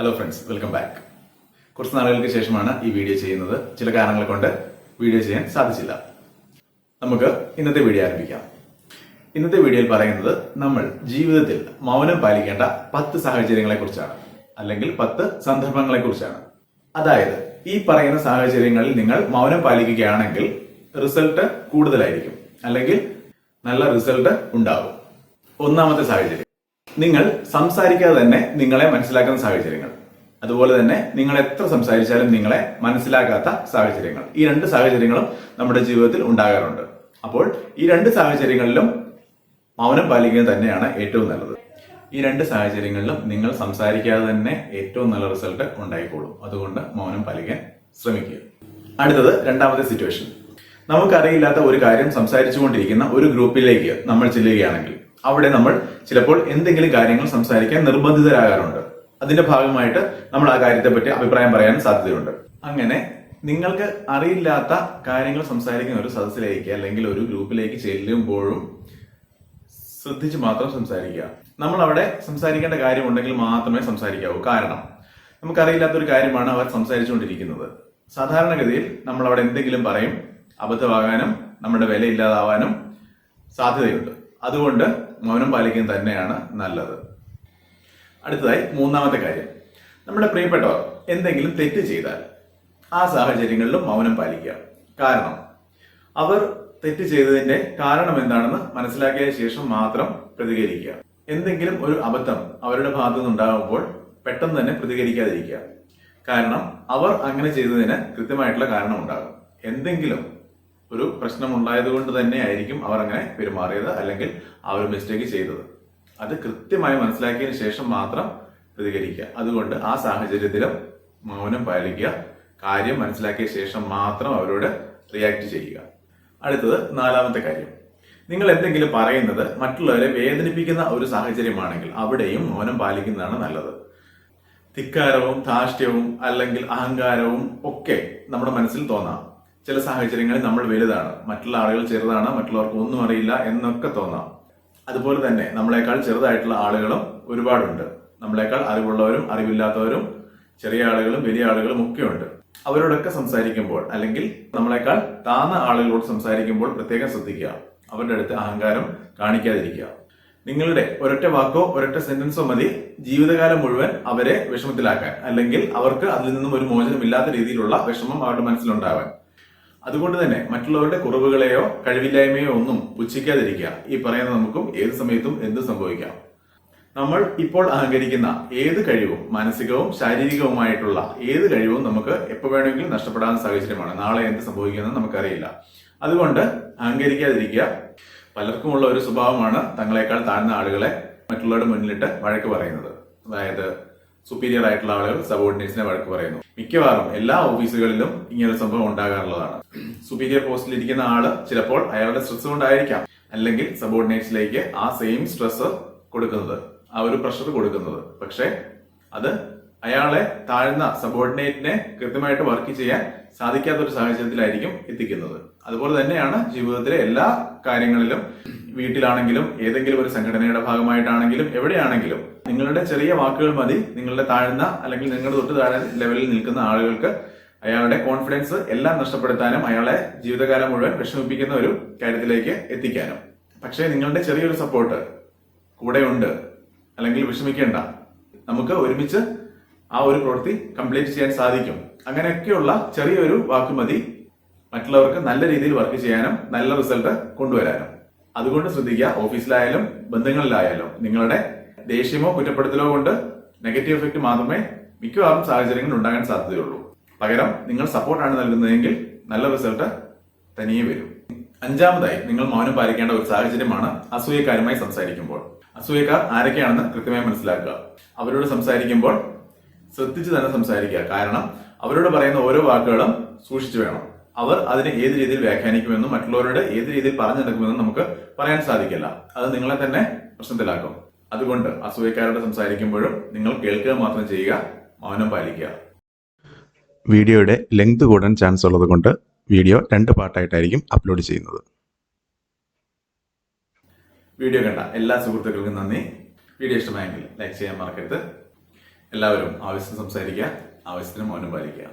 Hello friends welcome back കുറച്ച് നാളുകൾക്ക് ശേഷമാണ് ഈ വീഡിയോ ചെയ്യുന്നത്. ചില കാരണങ്ങൾ കൊണ്ട് വീഡിയോ ചെയ്യാൻ സാധിച്ചില്ല. നമുക്ക് ഇന്നത്തെ വീഡിയോ ആരംഭിക്കാം. ഇന്നത്തെ വീഡിയോയിൽ പറയുന്നത് നമ്മൾ ജീവിതത്തിൽ മൗനം പാലിക്കേണ്ട പത്ത് സാഹചര്യങ്ങളെ കുറിച്ചാണ്. അല്ലെങ്കിൽ പത്ത് സന്ദർഭങ്ങളെ കുറിച്ചാണ്. അതായത് ഈ പറയുന്ന സാഹചര്യങ്ങളിൽ നിങ്ങൾ മൗനം പാലിക്കുകയാണെങ്കിൽ റിസൾട്ട് കൂടുതലായിരിക്കും. അല്ലെങ്കിൽ നല്ല റിസൾട്ട് ഉണ്ടാകും. ഒന്നാമത്തെ സാഹചര്യം. നിങ്ങൾ സംസാരിക്കാതെ തന്നെ നിങ്ങളെ മനസ്സിലാക്കുന്ന സാഹചര്യങ്ങൾ. അതുപോലെ തന്നെ നിങ്ങൾ എത്ര സംസാരിച്ചാലും നിങ്ങളെ മനസ്സിലാക്കാത്ത സാഹചര്യങ്ങൾ. ഈ രണ്ട് സാഹചര്യങ്ങളും നമ്മുടെ ജീവിതത്തിൽ ഉണ്ടാകാറുണ്ട്. അപ്പോൾ ഈ രണ്ട് സാഹചര്യങ്ങളിലും മൗനം പാലിക്കുന്നത് തന്നെയാണ് ഏറ്റവും നല്ലത്. ഈ രണ്ട് സാഹചര്യങ്ങളിലും നിങ്ങൾ സംസാരിക്കാതെ തന്നെ ഏറ്റവും നല്ല റിസൾട്ട് ഉണ്ടായിക്കോളും. അതുകൊണ്ട് മൗനം പാലിക്കാൻ ശ്രമിക്കുക. അടുത്തത് രണ്ടാമത്തെ സിറ്റുവേഷൻ നമുക്കറിയില്ലാത്ത ഒരു കാര്യം സംസാരിച്ചുകൊണ്ടിരിക്കുന്ന ഒരു ഗ്രൂപ്പിലേക്ക് നമ്മൾ ചെല്ലുകയാണെങ്കിൽ അവിടെ നമ്മൾ ചിലപ്പോൾ എന്തെങ്കിലും കാര്യങ്ങൾ സംസാരിക്കാൻ നിർബന്ധിതരാകാറുണ്ട്. അതിന്റെ ഭാഗമായിട്ട് നമ്മൾ ആ കാര്യത്തെ പറ്റി അഭിപ്രായം പറയാൻ സാധ്യതയുണ്ട്. അങ്ങനെ നിങ്ങൾക്ക് അറിയില്ലാത്ത കാര്യങ്ങൾ സംസാരിക്കുന്ന ഒരു സദസ്സിലേക്ക് അല്ലെങ്കിൽ ഒരു ഗ്രൂപ്പിലേക്ക് ചെല്ലുമ്പോഴും ശ്രദ്ധിച്ച് മാത്രം സംസാരിക്കുക. നമ്മൾ അവിടെ സംസാരിക്കേണ്ട കാര്യമുണ്ടെങ്കിൽ മാത്രമേ സംസാരിക്കാവൂ. കാരണം നമുക്കറിയില്ലാത്ത ഒരു കാര്യമാണ് അവർ സംസാരിച്ചുകൊണ്ടിരിക്കുന്നത്. സാധാരണഗതിയിൽ നമ്മൾ അവിടെ എന്തെങ്കിലും പറയും അബദ്ധമാകാനും നമ്മുടെ വിലയില്ലാതാവാനും സാധ്യതയുണ്ട്. അതുകൊണ്ട് മൗനം പാലിക്കുന്നത് തന്നെയാണ് നല്ലത്. അടുത്തതായി മൂന്നാമത്തെ കാര്യം. നമ്മുടെ പ്രിയപ്പെട്ടവർ എന്തെങ്കിലും തെറ്റ് ചെയ്താൽ ആ സാഹചര്യങ്ങളിലും മൗനം പാലിക്കുക. കാരണം അവർ തെറ്റ് ചെയ്തതിന്റെ കാരണം എന്താണെന്ന് മനസ്സിലാക്കിയ ശേഷം മാത്രം പ്രതികരിക്കുക. എന്തെങ്കിലും ഒരു അബദ്ധം അവരുടെ ഭാഗത്തു നിന്നുണ്ടാകുമ്പോൾ പെട്ടെന്ന് തന്നെ പ്രതികരിക്കാതിരിക്കുക. കാരണം അവർ അങ്ങനെ ചെയ്തതിന് കൃത്യമായിട്ടുള്ള കാരണം ഉണ്ടാകും എന്തെങ്കിലും ഒരു പ്രശ്നം ഉണ്ടായതുകൊണ്ട് തന്നെ ആയിരിക്കും അവർ അങ്ങനെ പെരുമാറിയത് അല്ലെങ്കിൽ ആ ഒരു മിസ്റ്റേക്ക് ചെയ്തത്. അത് കൃത്യമായി മനസ്സിലാക്കിയതിന് ശേഷം മാത്രം പ്രതികരിക്കുക. അതുകൊണ്ട് ആ സാഹചര്യത്തിലും മൗനം പാലിക്കുക. കാര്യം മനസ്സിലാക്കിയ ശേഷം മാത്രം അവരോട് റിയാക്ട് ചെയ്യുക. അടുത്തത് നാലാമത്തെ കാര്യം. നിങ്ങൾ എന്തെങ്കിലും പറയുന്നത് മറ്റുള്ളവരെ വേദനിപ്പിക്കുന്ന ഒരു സാഹചര്യമാണെങ്കിൽ അവിടെയും മൗനം പാലിക്കുന്നതാണ് നല്ലത്. ധിക്കാരവും ധാർഷ്ട്യവും അല്ലെങ്കിൽ അഹങ്കാരവും ഒക്കെ നമ്മുടെ മനസ്സിൽ തോന്നാം. ചില സാഹചര്യങ്ങളിൽ നമ്മൾ വലുതാണ്. മറ്റുള്ള ആളുകൾ ചെറുതാണ് മറ്റുള്ളവർക്ക് ഒന്നും അറിയില്ല എന്നൊക്കെ തോന്നാം. അതുപോലെ തന്നെ നമ്മളെക്കാൾ ചെറുതായിട്ടുള്ള ആളുകളും ഒരുപാടുണ്ട്. നമ്മളെക്കാൾ അറിവുള്ളവരും അറിവില്ലാത്തവരും ചെറിയ ആളുകളും വലിയ ആളുകളും ഒക്കെ ഉണ്ട്. അവരോടൊക്കെ സംസാരിക്കുമ്പോൾ അല്ലെങ്കിൽ നമ്മളെക്കാൾ താന്ന ആളുകളോട് സംസാരിക്കുമ്പോൾ പ്രത്യേകം ശ്രദ്ധിക്കുക. അവരുടെ അടുത്ത് അഹങ്കാരം കാണിക്കാതിരിക്കുക. നിങ്ങളുടെ ഒരൊറ്റ വാക്കോ ഒരൊറ്റ സെന്റൻസോ മതി ജീവിതകാലം മുഴുവൻ അവരെ വിഷമത്തിലാക്കാൻ. അല്ലെങ്കിൽ അവർക്ക് അതിൽ നിന്നും ഒരു മോചനമില്ലാത്ത രീതിയിലുള്ള വിഷമം അവരുടെ മനസ്സിലുണ്ടാവാൻ. അതുകൊണ്ട് തന്നെ മറ്റുള്ളവരുടെ കുറവുകളെയോ കഴിവില്ലായ്മയോ ഒന്നും പുച്ഛിക്കാതിരിക്കുക. ഈ പറയുന്ന നമുക്കും ഏത് സമയത്തും എന്ത് സംഭവിക്കാം. നമ്മൾ ഇപ്പോൾ അഹങ്കരിക്കുന്ന ഏത് കഴിവും മാനസികവും ശാരീരികവുമായിട്ടുള്ള ഏത് കഴിവും നമുക്ക് എപ്പോൾ വേണമെങ്കിലും നഷ്ടപ്പെടാൻ സാഹചര്യമാണ്. നാളെ എന്ത് സംഭവിക്കുമെന്ന് നമുക്കറിയില്ല. അതുകൊണ്ട് അഹങ്കരിക്കാതിരിക്കുക. പലർക്കുമുള്ള ഒരു സ്വഭാവമാണ് തങ്ങളെക്കാൾ താഴ്ന്ന ആളുകളെ മറ്റുള്ളവരുടെ മുന്നിലിട്ട് വഴക്ക് പറയുന്നത്. അതായത് സുപ്പീരിയർ ആയിട്ടുള്ള ആളുകൾ സബോർഡിനേറ്റ്സിനെ വഴക്ക് പറയുന്നു. മിക്കവാറും എല്ലാ ഓഫീസുകളിലും ഇങ്ങനെ സംഭവം ഉണ്ടാകാറുള്ളതാണ്. സുപ്പീരിയർ പോസ്റ്റിൽ ഇരിക്കുന്ന ആൾ ചിലപ്പോൾ അയാളുടെ സ്ട്രെസ് കൊണ്ടായിരിക്കാം. അല്ലെങ്കിൽ സബോർഡിനേറ്റ്സിലേക്ക് ആ സെയിം സ്ട്രെസ് കൊടുക്കുന്നത് ആ ഒരു പ്രഷർ കൊടുക്കുന്നത്. പക്ഷേ അത് അയാളെ താഴ്ന്ന സബോർഡിനേറ്റിനെ കൃത്യമായിട്ട് വർക്ക് ചെയ്യാൻ സാധിക്കാത്ത ഒരു സാഹചര്യത്തിലായിരിക്കും എത്തിക്കുന്നത്. അതുപോലെ തന്നെയാണ് ജീവിതത്തിലെ എല്ലാ കാര്യങ്ങളിലും വീട്ടിലാണെങ്കിലും ഏതെങ്കിലും ഒരു സംഘടനയുടെ ഭാഗമായിട്ടാണെങ്കിലും എവിടെയാണെങ്കിലും നിങ്ങളുടെ ചെറിയ വാക്കുകൾ മതി. നിങ്ങളുടെ താഴ്ന്ന അല്ലെങ്കിൽ നിങ്ങളുടെ തൊട്ട് താഴെ ലെവലിൽ നിൽക്കുന്ന ആളുകൾക്ക് അയാളുടെ കോൺഫിഡൻസ് എല്ലാം നഷ്ടപ്പെടുത്താനും അയാളെ ജീവിതകാലം മുഴുവൻ വിഷമിപ്പിക്കുന്ന ഒരു കാര്യത്തിലേക്ക് എത്തിക്കാനും. പക്ഷേ നിങ്ങളുടെ ചെറിയൊരു സപ്പോർട്ട് കൂടെയുണ്ട് അല്ലെങ്കിൽ വിഷമിക്കേണ്ട. നമുക്ക് ഒരുമിച്ച് ആ ഒരു പ്രവൃത്തി കംപ്ലീറ്റ് ചെയ്യാൻ സാധിക്കും. അങ്ങനെയൊക്കെയുള്ള ചെറിയൊരു വാക്കുമതി മറ്റുള്ളവർക്ക് നല്ല രീതിയിൽ വർക്ക് ചെയ്യാനും നല്ല റിസൾട്ട് കൊണ്ടുവരാനും. അതുകൊണ്ട് ശ്രദ്ധിക്കുക ഓഫീസിലായാലും ബന്ധങ്ങളിലായാലും നിങ്ങളുടെ ദേഷ്യമോ കുറ്റപ്പെടുത്തലോ കൊണ്ട് നെഗറ്റീവ് എഫക്റ്റ് മാത്രമേ മിക്കവാറും സാഹചര്യങ്ങൾ ഉണ്ടാകാൻ സാധ്യതയുള്ളൂ. പകരം നിങ്ങൾ സപ്പോർട്ടാണ് നൽകുന്നതെങ്കിൽ നല്ല റിസൾട്ട് തനിയെ വരും. അഞ്ചാമതായി നിങ്ങൾ മൗനം പാലിക്കേണ്ട ഒരു സാഹചര്യമാണ് അസൂയക്കാരുമായി സംസാരിക്കുമ്പോൾ. അസൂയക്കാർ ആരൊക്കെയാണെന്ന് കൃത്യമായി മനസ്സിലാക്കുക. അവരോട് സംസാരിക്കുമ്പോൾ ശ്രദ്ധിച്ച് തന്നെ സംസാരിക്കുക. കാരണം അവരോട് പറയുന്ന ഓരോ വാക്കുകളും സൂക്ഷിച്ചു വേണം. അവർ അതിനെ ഏത് രീതിയിൽ വ്യാഖ്യാനിക്കുമെന്നും മറ്റുള്ളവരോട് ഏത് രീതിയിൽ പറഞ്ഞു നടക്കുമെന്നും നമുക്ക് പറയാൻ സാധിക്കില്ല. അത് നിങ്ങളെ തന്നെ പ്രശ്നത്തിലാക്കും. അതുകൊണ്ട് അസൂയക്കാരോട് സംസാരിക്കുമ്പോഴും നിങ്ങൾ കേൾക്കുക മാത്രം ചെയ്യുക മൗനം പാലിക്കുക. വീഡിയോയുടെ ലെങ്ത് കൂടാൻ ചാൻസ് ഉള്ളതുകൊണ്ട് വീഡിയോ രണ്ട് പാർട്ടായിട്ടായിരിക്കും അപ്ലോഡ് ചെയ്യുന്നത്. വീഡിയോ കണ്ട എല്ലാ സുഹൃത്തുക്കൾക്കും നന്ദി. വീഡിയോ ഇഷ്ടമായെങ്കിൽ ലൈക്ക് ചെയ്യാൻ മറക്കരുത്. എല്ലാവരും ആവശ്യത്തിന് സംസാരിക്കുക ആവശ്യത്തിന് മൗനം പാലിക്കുക.